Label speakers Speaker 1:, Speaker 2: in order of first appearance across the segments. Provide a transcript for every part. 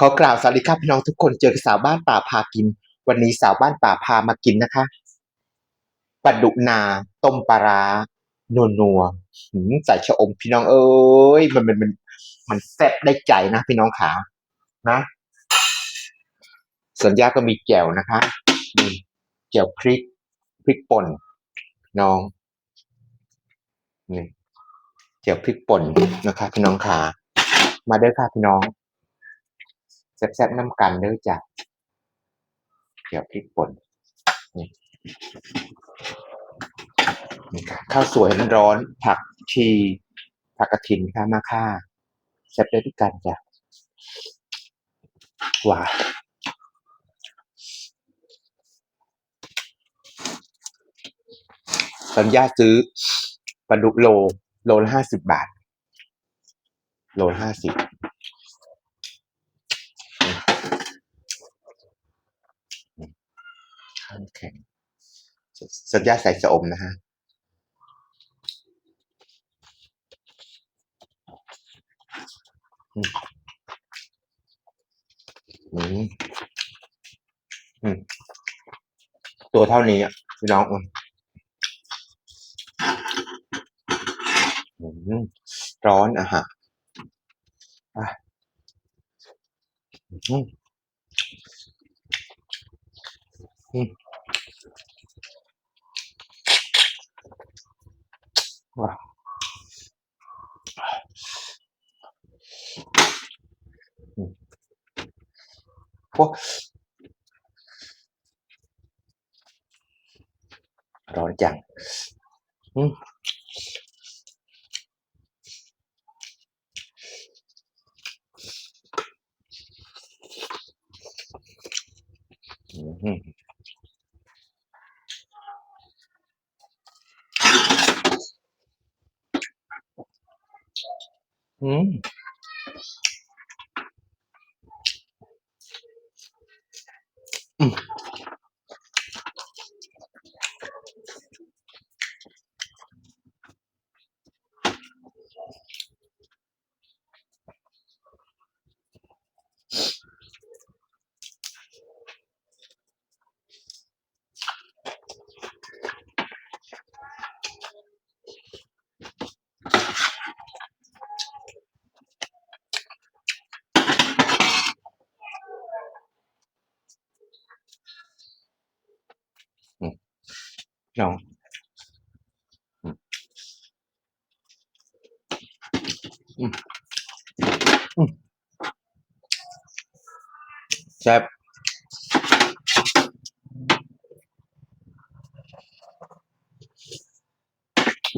Speaker 1: ขอกล่าวสวัสดีครับพี่น้องทุกคนเจอสาวบ้านป่าพากิน วันนี้สาวบ้านป่าพามากินนะคะปลาดุกนาต้มปลาร้านัวนัวใส่ชะอมพี่น้องเอ้ยมันมันมันมันแซ่บได้ใจนะพี่น้องขานะสัญญาก็มีแจ่วนะคะแจ่วพริกพริกป่นน้องนี่แจ่วพริกป่นนะคะ พี่น้องขามาเด้อค่ะพี่น้อง แซ่บๆน้ำกันเด้อจ้ะเดี๋ยวพริกป่นนี่ข้าวสวยร้อน ผักชีผักกระถินค่ะมาค่ะแซ่บได้ด้วยกันจ้ะหวานสัญญาซื้อปลาดุกโล โลละห้าสิบบาท โลละห้าสิบ ข้าวแข็ง สัญญาใส่ชะอมนะฮะตัวเท่านี้อะพี่น้องอืมอืมร้อนอะฮะอืม อืมว้าว อืมโอ้ร้อนจังอืมอืมอืมอืมพี่น้องอืมอืมอืม แซ่บ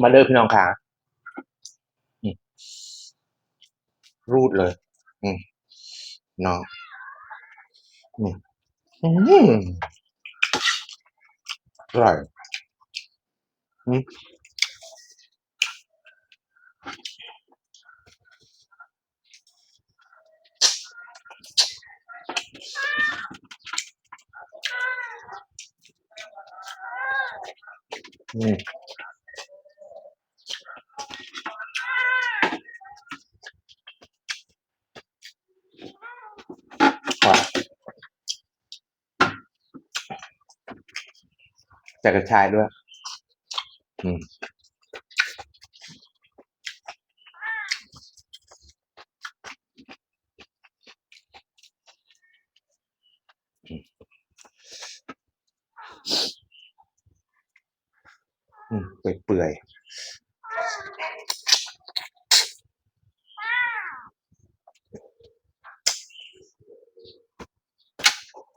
Speaker 1: มาเด้อพี่น้องค่ะอืมรูดเลย อืมน้องอืมอืมอร่อยอืม อืมว้าวใส่กระชายด้วย อืม เปื่อยเปื่อย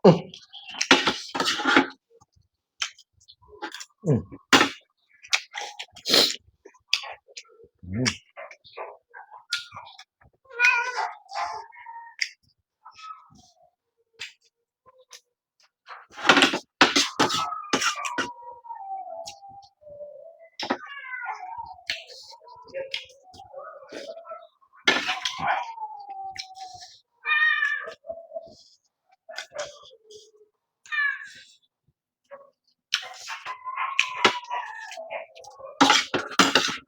Speaker 1: อืมอืม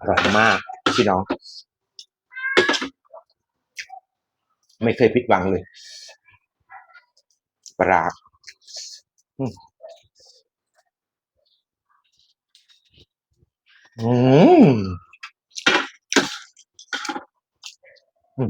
Speaker 1: อร่อยมาก พี่น้อง ไม่เคยผิดหวังเลยปลาร้าอืมอืมอื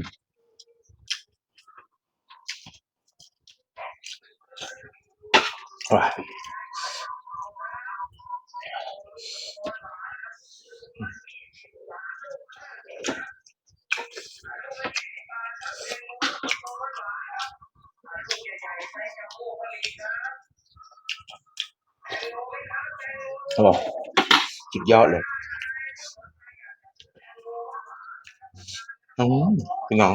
Speaker 1: มว้าโอ้สุดยอดเลยอืมพี่น้อง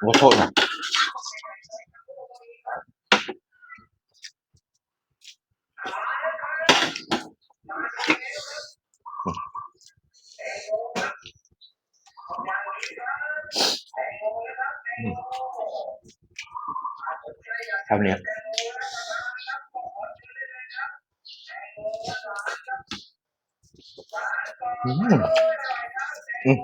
Speaker 1: ขอโทษนะอืม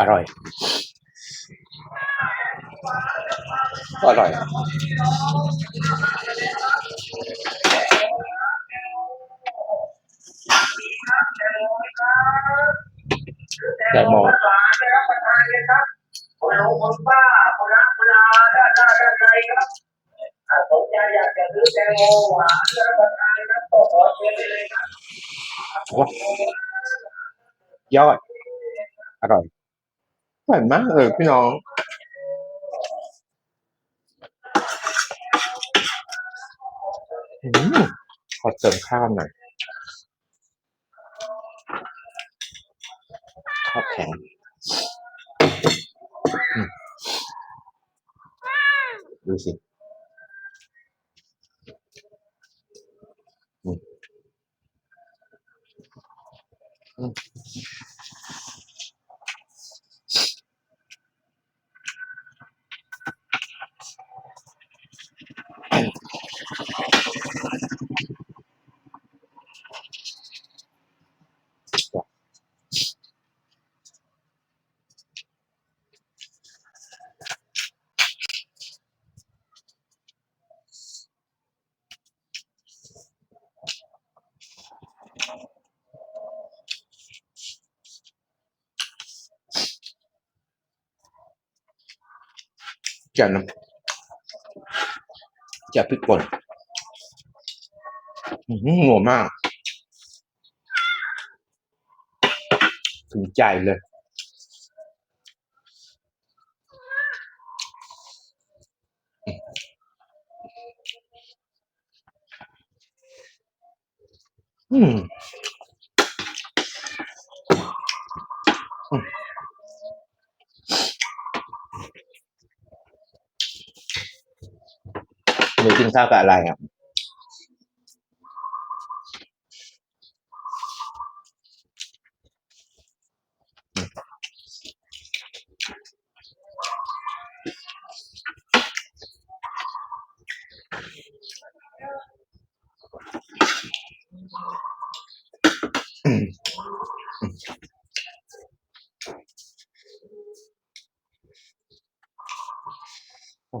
Speaker 1: ออร่อย อร่อย แต่มอง
Speaker 2: คุณลุงคุณป้ากคุณอด้านหน้าด้านในครับถ้าสนใจอย หวานและประทากเชิญได้เอ
Speaker 1: อพี่น้องอขอเติมข้าวหน่อยข้าวแข็งดูสิอืมอืม แจ่วน้ำแจ่วพริกป่นหัวมากถึงใจเลย อืม หนูกินข้าวกับอะไรอะ อืมโอ้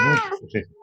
Speaker 1: ด